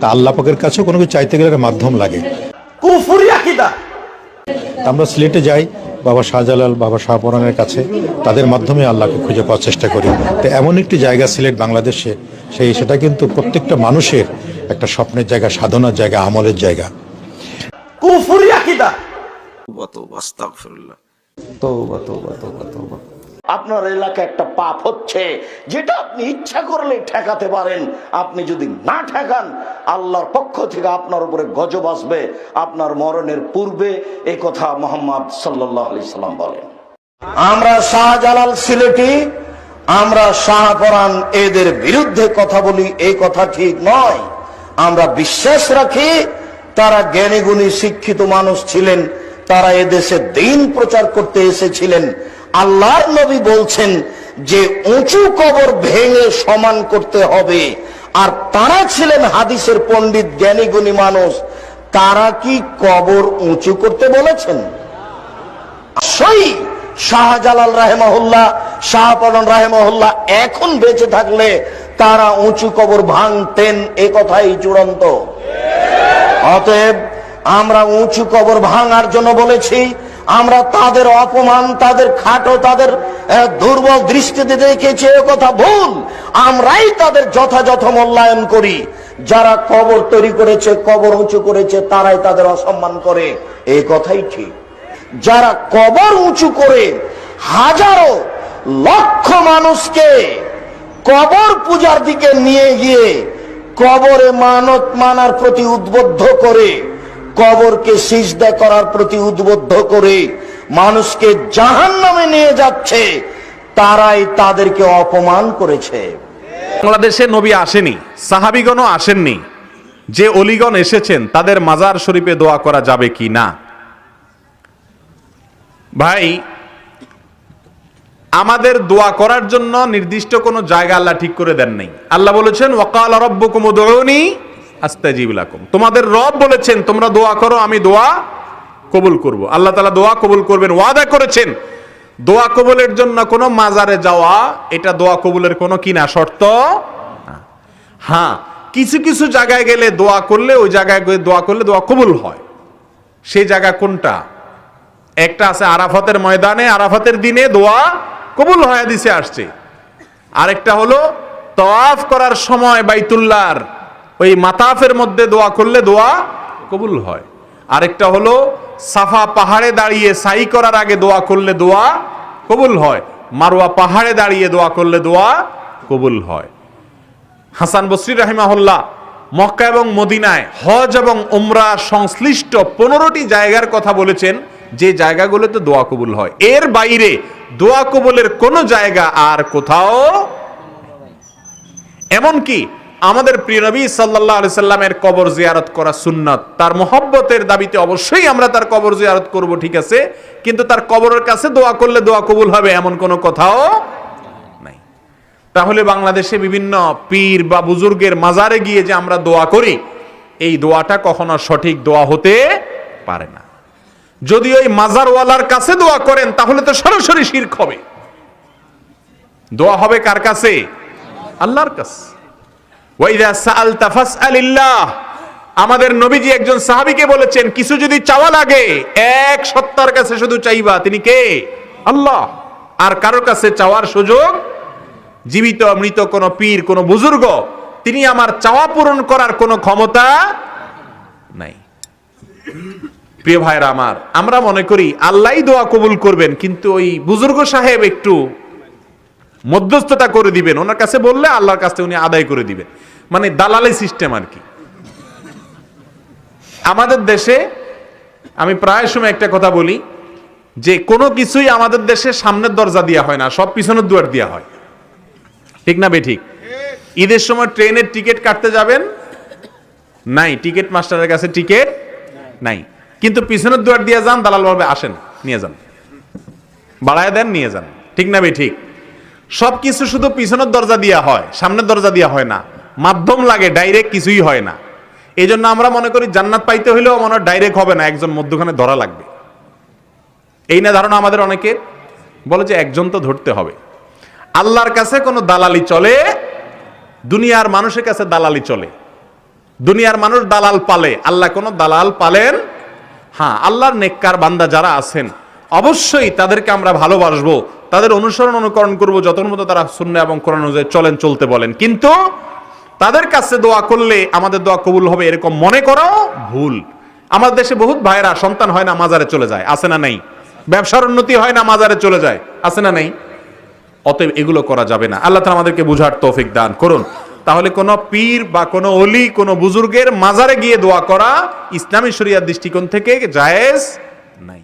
তা আল্লাহ পাকের কাছেও কোনো কিছু চাইতে গেলে একটা মাধ্যম লাগে। কুফুরি আকিদা। আমরা সিলেটে যাই বাবা শাহজালাল বাবা শাহপরানের কাছে। তাদের মাধ্যমে আল্লাহকে খুঁজে পাওয়ার চেষ্টা করি। তো এমন একটি জায়গা সিলেট বাংলাদেশে সেই সেটা কিন্তু প্রত্যেকটা মানুষের একটা স্বপ্নের জায়গা সাধনার জায়গা আমলের জায়গা। কুফুরি আকিদা। তৌবা আস্তাগফিরুল্লাহ। তৌবা তৌবা তৌবা তৌবা আপনার এলাকায় একটা পাপ হচ্ছে, যেটা আপনি ইচ্ছা করলে ঠেকাতে পারেন। আপনি যদি না ঠেকান, আল্লাহর পক্ষ থেকে আপনার উপরে গজব আসবে, আপনার মরণের পূর্বে এই কথা মোহাম্মদ সাল্লাম বলেন। আমরা শাহজালাল সিলেটি, আমরা শাহপরান এদের বিরুদ্ধে কথা বলি, এই কথা ঠিক নয়। আমরা বিশ্বাস রাখি, তারা জ্ঞানী গুণী শিক্ষিত মানুষ ছিলেন, তারা এদেশে দিন প্রচার করতে এসেছিলেন। আল্লাহর নবী বলছেন যে উঁচু কবর ভেঙে সমান করতে হবে। আর তারা ছিলেন হাদিসের পণ্ডিত জ্ঞানী গুণী মানুষ। তারা কি কবর উঁচু করতে বলেছেন? সেই শাহজালাল রাহেমহল্লা শাহপালন রাহেমহল্লা এখন বেঁচে থাকলে তারা উঁচু কবর ভাঙতেন এ কথাই চূড়ান্ত। অতএব আমরা উঁচু কবর ভাঙার জন্য বলেছি আমরা তাদের অপমান, তাদের খাটো, তাদের দুর্বল দৃষ্টিতে দেখেছি, এ কথা ভুল। আমরাই তাদের যথাযথ মূল্যায়ন করি। যারা কবর তৈরি করেছে, কবর উঁচু করেছে, তারাই তাদের অসম্মান করে। এই কথাই ঠিক। যারা কবর উঁচু করে হাজারো লক্ষ মানুষকে কবর পূজার দিকে নিয়ে গিয়ে কবরে মানত মানার প্রতি উদ্বুদ্ধ করে কবরকে সিজদা করার প্রতি উদ্বুদ্ধ করে মানুষকে জাহান নামে নিয়ে যাচ্ছে, তারাই তাদেরকে অপমান করেছে। বাংলাদেশে নবী আসেনি, সাহাবিগণও আসেননি। যে অলিগণ এসেছেন, তাদের মাজার শরীফে দোয়া করা যাবে কি না? ভাই, আমাদের দোয়া করার জন্য নির্দিষ্ট কোনো জায়গা আল্লাহ ঠিক করে দেন নাই। আল্লাহ বলেছেন, ওয়াকাল রব্বুকুম উদউনি আস্তাজিব তোমাদের রব বলেছেন, তোমরা দোয়া করো, আমি দোয়া কবুল করব। আল্লাহ তালা দোয়া কবুল করবেন, ওয়াদা করেছেন। দোয়া কবুলের জন্য কোনো মাজারে যাওয়া, এটা দোয়া কবুলের কোনো কিনা শর্ত। হ্যাঁ কিছু কিছু জায়গায় গেলে দোয়া করলে, ওই জায়গায় গিয়ে দোয়া করলে দোয়া কবুল হয়। সেই জায়গা কোনটা? একটা আছে আরাফাতের ময়দানে, আরাফাতের দিনে দোয়া কবুল হয় দিছে আসছে। আরেকটা হলো, তওয়াফ করার সময় বাইতুল্লাহর ওই মাতাফের মধ্যে দোয়া করলে দোয়া কবুল হয়। আরেকটা হলো, সাফা পাহাড়ে দাঁড়িয়ে সাই করার আগে দোয়া করলে দোয়া কবুল হয়। মারোয়া পাহাড়ে দাঁড়িয়ে দোয়া করলে দোয়া কবুল হয়। হাসান বসরি রাহিমাহুল্লাহ, মক্কা এবং মদিনায় হজ এবং উমরা সংশ্লিষ্ট পনেরোটি জায়গার কথা বলেছেন। যে জায়গাগুলোতে দোয়া কবুল হয়। এর বাইরে দোয়া কবুলের কোনো জায়গা আর কোথাও এমনকি আমাদের প্রিয় নবী সাল্লাহ আলি সাল্লামের কবর জিয়ারত করা সুন্নত। তার মোহব্বতের দাবিতে অবশ্যই আমরা তার কবর জিয়ারত করব, ঠিক আছে? কিন্তু তার কবরের কাছে দোয়া করলে দোয়া কবুল হবে এমন কোনো কথাও নাই। তাহলে বাংলাদেশে বিভিন্ন পীর বা বুজুর্গের মাজারে গিয়ে যে আমরা দোয়া করি, এই দোয়াটা কখনো সঠিক দোয়া হতে পারে না। যদি ওই মাজারওয়ালার কাছে দোয়া করেন, তাহলে তো সরাসরি শিরক হবে। দোয়া হবে কার কাছে? আল্লাহর কাছে। আমাদের নবীজি একজন সাহাবীকে বলেছেন, কিছু যদি চাওয়া লাগে, এক সত্তার কাছে শুধু চাইবা। তিনি কে? আল্লাহ। আর কারোর কাছে চাওয়ার সুযোগ, জীবিত, মৃত, কোন পীর, কোন বুজুর্গ, তিনি আমার চাওয়া পূরণ করার কোনো ক্ষমতা নাই। প্রিয় ভাইরা আমার, আমরা মনে করি আল্লাহই দোয়া কবুল করবেন, কিন্তু ওই বুজুর্গ সাহেব একটু মধ্যস্থতা করে দিবেন। ওনার কাছে বললে আল্লাহর কাছে উনি আদায় করে দিবেন। মানে দালালি সিস্টেম আর কি। আমাদের দেশে, আমি প্রায় সময় একটা কথা বলি, যে কোনো কিছুই আমাদের দেশে সামনের দরজা দেওয়া হয় না, সব পিছনের দুয়ার দেওয়া হয়। ঠিক না বে ঠিক ঈদের সময় ট্রেনের টিকিট কাটতে যাবেন? নাই, টিকিট মাস্টারের কাছে টিকিট নাই। কিন্তু পিছনের দুয়ার দিয়ে যান দালাল ভাবে আসেন, নিয়ে যান। বাড়ায় দেন, নিয়ে যান। ঠিক না বে ঠিক সব কিছু শুধু পিছনের দরজা দিয়া হয়, সামনের দরজা দিয়া হয় না। মাধ্যম লাগে ডাইরেক্ট কিছুই হয় না। এই জন্য আমরা মনে করি জান্নাত পাইতে হইলেও মনে হয় ডাইরেক্ট হবে না, একজন মধ্যখানে ধরা লাগবে। এই না ধারণা আমাদের অনেকে বলে যে একজন তো ধরতে হবে। আল্লাহর কাছে কোনো দালালি চলে, দুনিয়ার মানুষের কাছে দালালি চলে। দুনিয়ার মানুষ দালাল পালে, আল্লাহ কোনো দালাল পালেন? হ্যাঁ আল্লাহর নেককার বান্দা যারা আছেন, অবশ্যই তাদেরকে আমরা ভালোবাসবো, তাদের অনুসরণ, অনুকরণ করব যতক্ষণ মতো তারা শূন্য এবং কোরআন অনুযায়ী চলেন, চলতে বলেন। কিন্তু তাদের কাছে দোয়া করলে আমাদের দোয়া কবুল হবে এরকম মনে করো ভুল। আমাদের দেশে বহুত ভাইরা সন্তান হয় না মাজারে চলে যায়, আছে না নেই? ব্যবসার উন্নতি হয় না মাজারে চলে যায়, আছে না নেই? অতএব এগুলো করা যাবে না। আল্লাহ তাআলা আমাদেরকে বুঝার তৌফিক দান করুন। তাহলে কোন পীর বা কোন অলি কোন বুজুর্গের মাজারে গিয়ে দোয়া করা ইসলামী শরিয়ার দৃষ্টিকোণ থেকে জায়েজ নাই।